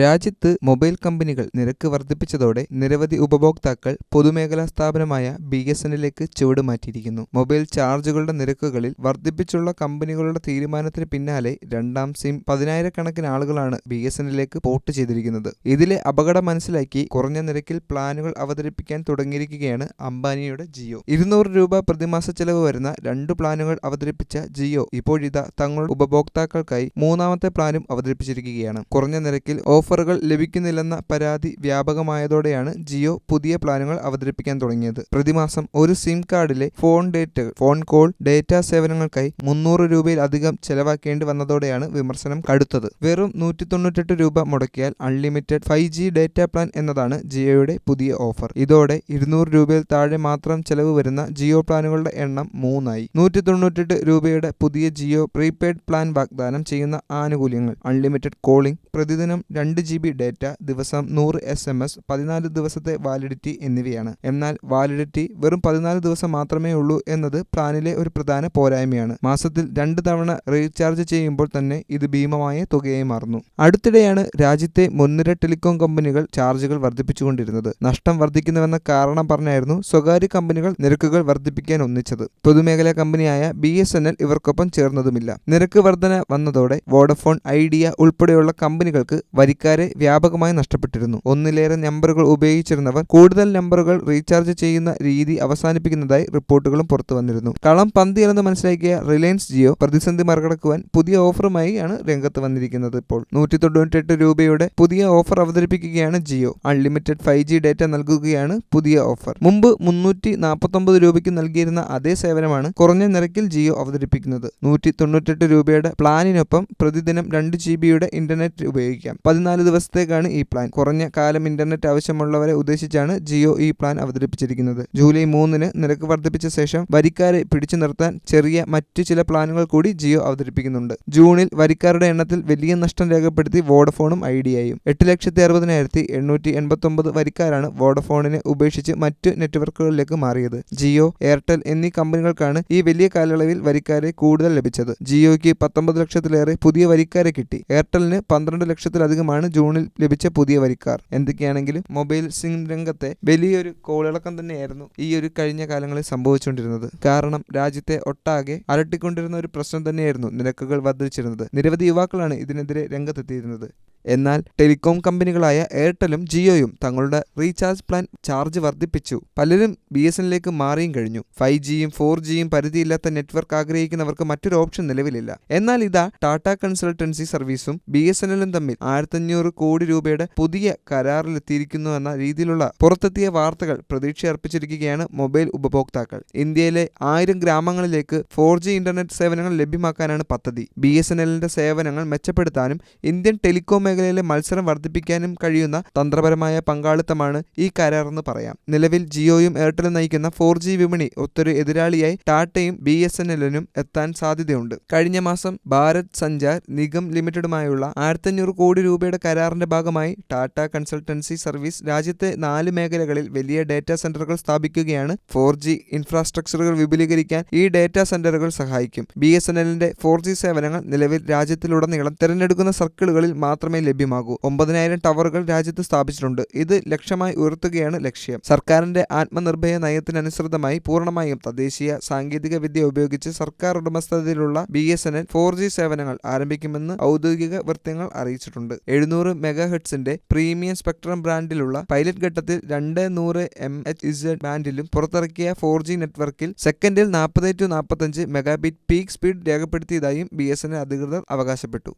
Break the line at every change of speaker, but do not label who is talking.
രാജ്യത്ത് മൊബൈൽ കമ്പനികൾ നിരക്ക് വർദ്ധിപ്പിച്ചതോടെ നിരവധി ഉപഭോക്താക്കൾ പൊതുമേഖലാ സ്ഥാപനമായ ബി എസ് എന്നിലേക്ക് ചുവട് മാറ്റിയിരിക്കുന്നു. മൊബൈൽ ചാർജുകളുടെ നിരക്കുകളിൽ വർദ്ധിപ്പിച്ചുള്ള കമ്പനികളുടെ തീരുമാനത്തിന് പിന്നാലെ രണ്ടാം സിം പതിനായിരക്കണക്കിന് ആളുകളാണ് ബി എസ് എന്നിലേക്ക് പോർട്ട് ചെയ്തിരിക്കുന്നത്. ഇതിലെ അപകടം മനസ്സിലാക്കി കുറഞ്ഞ നിരക്കിൽ പ്ലാനുകൾ അവതരിപ്പിക്കാൻ തുടങ്ങിയിരിക്കുകയാണ് അംബാനിയുടെ ജിയോ. ഇരുന്നൂറ് രൂപ പ്രതിമാസ ചെലവ് വരുന്ന രണ്ട് പ്ലാനുകൾ അവതരിപ്പിച്ച ജിയോ ഇപ്പോഴിതാ തങ്ങളുടെ ഉപഭോക്താക്കൾക്കായി മൂന്നാമത്തെ പ്ലാനും അവതരിപ്പിച്ചിരിക്കുകയാണ്. കുറഞ്ഞ നിരക്കിൽ ഓഫറുകൾ ലഭിക്കുന്നില്ലെന്ന പരാതി വ്യാപകമായതോടെയാണ് ജിയോ പുതിയ പ്ലാനുകൾ അവതരിപ്പിക്കാൻ തുടങ്ങിയത്. പ്രതിമാസം ഒരു സിം കാർഡിലെ phone data phone call data സേവനങ്ങൾക്കായി മുന്നൂറ് രൂപയിലധികം ചെലവാക്കേണ്ടി വന്നതോടെയാണ് വിമർശനം കടുത്തത്. വെറും നൂറ്റി തൊണ്ണൂറ്റെട്ട് രൂപ മുടക്കിയാൽ unlimited five G data plan എന്നതാണ് ജിയോയുടെ പുതിയ ഓഫർ. ഇതോടെ ഇരുന്നൂറ് രൂപയിൽ താഴെ മാത്രം ചെലവ് വരുന്ന ജിയോ പ്ലാനുകളുടെ എണ്ണം മൂന്നായി. നൂറ്റി തൊണ്ണൂറ്റെട്ട് രൂപയുടെ പുതിയ ജിയോ പ്രീപെയ്ഡ് പ്ലാൻ വാഗ്ദാനം ചെയ്യുന്ന ആനുകൂല്യങ്ങൾ അൺലിമിറ്റഡ് കോളിംഗ് പ്രതിദിനം രണ്ട് ജി ബി ഡേറ്റ ദിവസം നൂറ് എസ് എം എസ് പതിനാല് ദിവസത്തെ വാലിഡിറ്റി എന്നിവയാണ്. എന്നാൽ വാലിഡിറ്റി വെറും പതിനാല് ദിവസം മാത്രമേ ഉള്ളൂ എന്നത് പ്ലാനിലെ ഒരു പ്രധാന പോരായ്മയാണ്. മാസത്തിൽ രണ്ട് തവണ റീചാർജ് ചെയ്യുമ്പോൾ തന്നെ ഇത് ഭീമമായ തുകയായി മാറുന്നു. അടുത്തിടെയാണ് രാജ്യത്തെ മുൻനിര ടെലികോം കമ്പനികൾ ചാർജുകൾ വർദ്ധിപ്പിച്ചുകൊണ്ടിരുന്നത്. നഷ്ടം വർദ്ധിക്കുന്നുവെന്ന കാരണം പറഞ്ഞായിരുന്നു സ്വകാര്യ കമ്പനികൾ നിരക്കുകൾ വർദ്ധിപ്പിക്കാൻ ഒന്നിച്ചത്. പൊതുമേഖലാ കമ്പനിയായ ബി എസ് എൻ എൽ ഇവർക്കൊപ്പം ചേർന്നതുമില്ല. നിരക്ക് വർധന വന്നതോടെ വോഡഫോൺ ഐഡിയ ഉൾപ്പെടെയുള്ള കമ്പനികൾക്ക് വരിക്കാരെ വ്യാപകമായി നഷ്ടപ്പെട്ടിരുന്നു. ഒന്നിലേറെ നമ്പറുകൾ ഉപയോഗിച്ചിരുന്നവർ കൂടുതൽ നമ്പറുകൾ റീചാർജ് ചെയ്യുന്ന രീതി അവസാനിപ്പിക്കുന്നതായി റിപ്പോർട്ടുകളും പുറത്തു വന്നിരുന്നു. കളം പന്തിയല്ലെന്ന് മനസ്സിലാക്കിയ റിലയൻസ് ജിയോ പ്രതിസന്ധി മറികടക്കുവാൻ പുതിയ ഓഫറുമായി ആണ് രംഗത്ത് വന്നിരിക്കുന്നത് ഇപ്പോൾ. നൂറ്റി തൊണ്ണൂറ്റെട്ട് രൂപയുടെ പുതിയ ഓഫർ അവതരിപ്പിക്കുകയാണ് Jio. Unlimited five G data നൽകുകയാണ് പുതിയ ഓഫർ. മുമ്പ് മുന്നൂറ്റി നാൽപ്പത്തൊമ്പത് രൂപയ്ക്ക് നൽകിയിരുന്ന അതേ സേവനമാണ് കുറഞ്ഞ നിരക്കിൽ ജിയോ അവതരിപ്പിക്കുന്നത്. നൂറ്റി തൊണ്ണൂറ്റെട്ട് രൂപയുടെ പ്ലാനിനൊപ്പം പ്രതിദിനം രണ്ട് ജി ബിയുടെ ഇന്റർനെറ്റ് ഉപയോഗിക്കാം. പതിനാല് ദിവസത്തേക്കാണ് ഈ പ്ലാൻ കുറഞ്ഞ കാലം ഇന്റർനെറ്റ് ആവശ്യമുള്ളവരെ ഉദ്ദേശിച്ചാണ് ജിയോ ഈ പ്ലാൻ അവതരിപ്പിച്ചിരിക്കുന്നത്. ജൂലൈ മൂന്നിന് നിരക്ക് വർദ്ധിപ്പിച്ച ശേഷം വരിക്കാരെ പിടിച്ചു നിർത്താൻ ചെറിയ മറ്റു ചില പ്ലാനുകൾ കൂടി ജിയോ അവതരിപ്പിക്കുന്നുണ്ട്. ജൂണിൽ വരിക്കാരുടെ എണ്ണത്തിൽ വലിയ നഷ്ടം രേഖപ്പെടുത്തി വോഡഫോണും ഐഡിയയും. എട്ട് ലക്ഷത്തി അറുപതിനായിരത്തി എണ്ണൂറ്റി എൺപത്തി ഒമ്പത് വരിക്കാരാണ് വോഡഫോണിനെ ഉപേക്ഷിച്ച് മറ്റു നെറ്റ്വർക്കുകളിലേക്ക് മാറിയത്. ജിയോ എയർടെൽ എന്നീ കമ്പനികൾക്കാണ് ഈ വലിയ കാലയളവിൽ വരിക്കാരെ കൂടുതൽ ലഭിച്ചത്. ജിയോയ്ക്ക് പത്തൊമ്പത് ലക്ഷത്തിലേറെ പുതിയ വരിക്കാരെ കിട്ടി. എയർടെലിന് പന്ത്രണ്ട് ലക്ഷത്തിലധികമാണ് ജൂണിൽ ലഭിച്ച പുതിയ വരിക്കാർ. എന്തൊക്കെയാണെങ്കിലും മൊബൈൽ സിം രംഗത്തെ വലിയൊരു കോളിളക്കം തന്നെയായിരുന്നു ഈ ഒരു കഴിഞ്ഞ കാലങ്ങളിൽ സംഭവിച്ചുകൊണ്ടിരുന്നത്. കാരണം രാജ്യത്തെ ഒട്ടാകെ അലട്ടിക്കൊണ്ടിരുന്ന ഒരു പ്രശ്നം തന്നെയായിരുന്നു നിരക്കുകൾ വർദ്ധിച്ചിരുന്നത്. നിരവധി യുവാക്കളാണ് ഇതിനെതിരെ രംഗത്തെത്തിയിരുന്നത്. എന്നാൽ ടെലികോം കമ്പനികളായ എയർടെലും ജിയോയും തങ്ങളുടെ റീചാർജ് പ്ലാൻ ചാർജ് വർദ്ധിപ്പിച്ചു. പലരും ബി എസ് എന്നിലേക്ക് മാറിയും കഴിഞ്ഞു. ഫൈവ് ജിയും ഫോർ ജിയും പരിധിയില്ലാത്ത നെറ്റ്വർക്ക് ആഗ്രഹിക്കുന്നവർക്ക് മറ്റൊരു ഓപ്ഷൻ നിലവിലില്ല. എന്നാൽ ഇതാ ടാറ്റ കൺസൾട്ടൻസി സർവീസും ബി എസ് എൻ എല്ലും തമ്മിൽ ആയിരത്തഞ്ഞൂറ് കോടി രൂപയുടെ പുതിയ കരാറിലെത്തിയിരിക്കുന്നു എന്ന രീതിയിലുള്ള പുറത്തെത്തിയ വാർത്തകൾ പ്രതീക്ഷയർപ്പിച്ചിരിക്കുകയാണ് മൊബൈൽ ഉപഭോക്താക്കൾ. ഇന്ത്യയിലെ ആയിരം ഗ്രാമങ്ങളിലേക്ക് ഫോർ ജി ഇന്റർനെറ്റ് സേവനങ്ങൾ ലഭ്യമാക്കാനാണ് പദ്ധതി. ബി എസ് എൻ എല്ലിന്റെ സേവനങ്ങൾ മെച്ചപ്പെടുത്താനും ഇന്ത്യൻ ടെലികോം മേഖലയിലെ മത്സരം വർദ്ധിപ്പിക്കാനും കഴിയുന്ന തന്ത്രപരമായ പങ്കാളിത്തമാണ് ഈ കരാറെന്ന് പറയാം. നിലവിൽ ജിയോയും എയർടെലും നയിക്കുന്ന ഫോർ ജി വിപണി ഒത്തൊരു എതിരാളിയായി ടാറ്റയും ബി എസ് എൻ എല്ലിനും എത്താൻ സാധ്യതയുണ്ട്. കഴിഞ്ഞ മാസം ഭാരത് സഞ്ചാർ നിഗം ലിമിറ്റഡുമായുള്ള ആയിരത്തഞ്ഞൂറ് കോടി രൂപയുടെ കരാറിന്റെ ഭാഗമായി ടാറ്റ കൺസൾട്ടൻസി സർവീസ് രാജ്യത്തെ നാല് മേഖലകളിൽ വലിയ ഡാറ്റാ സെന്ററുകൾ സ്ഥാപിക്കുകയാണ്. ഫോർ ജി ഇൻഫ്രാസ്ട്രക്ചറുകൾ വിപുലീകരിക്കാൻ ഈ ഡാറ്റാ സെന്ററുകൾ സഹായിക്കും. ബി എസ് എൻ എല്ലിന്റെ ഫോർ ജി സേവനങ്ങൾ നിലവിൽ രാജ്യത്തിലുടനീളം തിരഞ്ഞെടുക്കുന്ന സർക്കിളുകളിൽ മാത്രമേ ലഭ്യമാകൂ. ഒമ്പതിനായിരം ടവറുകൾ രാജ്യത്ത് സ്ഥാപിച്ചിട്ടുണ്ട്. ഇത് ലക്ഷ്യമായി ഉയർത്തുകയാണ് ലക്ഷ്യം. സർക്കാരിന്റെ ആത്മനിർഭയ നയത്തിനനുസൃതമായി പൂർണമായും തദ്ദേശീയ സാങ്കേതിക വിദ്യ ഉപയോഗിച്ച് സർക്കാർ ഉടമസ്ഥതയിലുള്ള B S N L four G സേവനങ്ങൾ ആരംഭിക്കുമെന്ന് ഔദ്യോഗിക വൃത്തങ്ങൾ അറിയിച്ചിട്ടുണ്ട്. എഴുന്നൂറ് മെഗാ ഹെഡ്സിന്റെ പ്രീമിയം സ്പെക്ട്രം ബ്രാൻഡിലുള്ള പൈലറ്റ് ഘട്ടത്തിൽ രണ്ട് നൂറ് എം എച്ച് ഇസഡ് ബാൻഡിലും പുറത്തിറക്കിയ ഫോർ ജി നെറ്റ്വർക്കിൽ സെക്കൻഡിൽ നാൽപ്പത് ടു നാൽപ്പത്തഞ്ച് മെഗാബിറ്റ് പീക്ക് സ്പീഡ് രേഖപ്പെടുത്തിയതായും ബി എസ് എൻ എൽ അധികൃതർ അവകാശപ്പെട്ടു.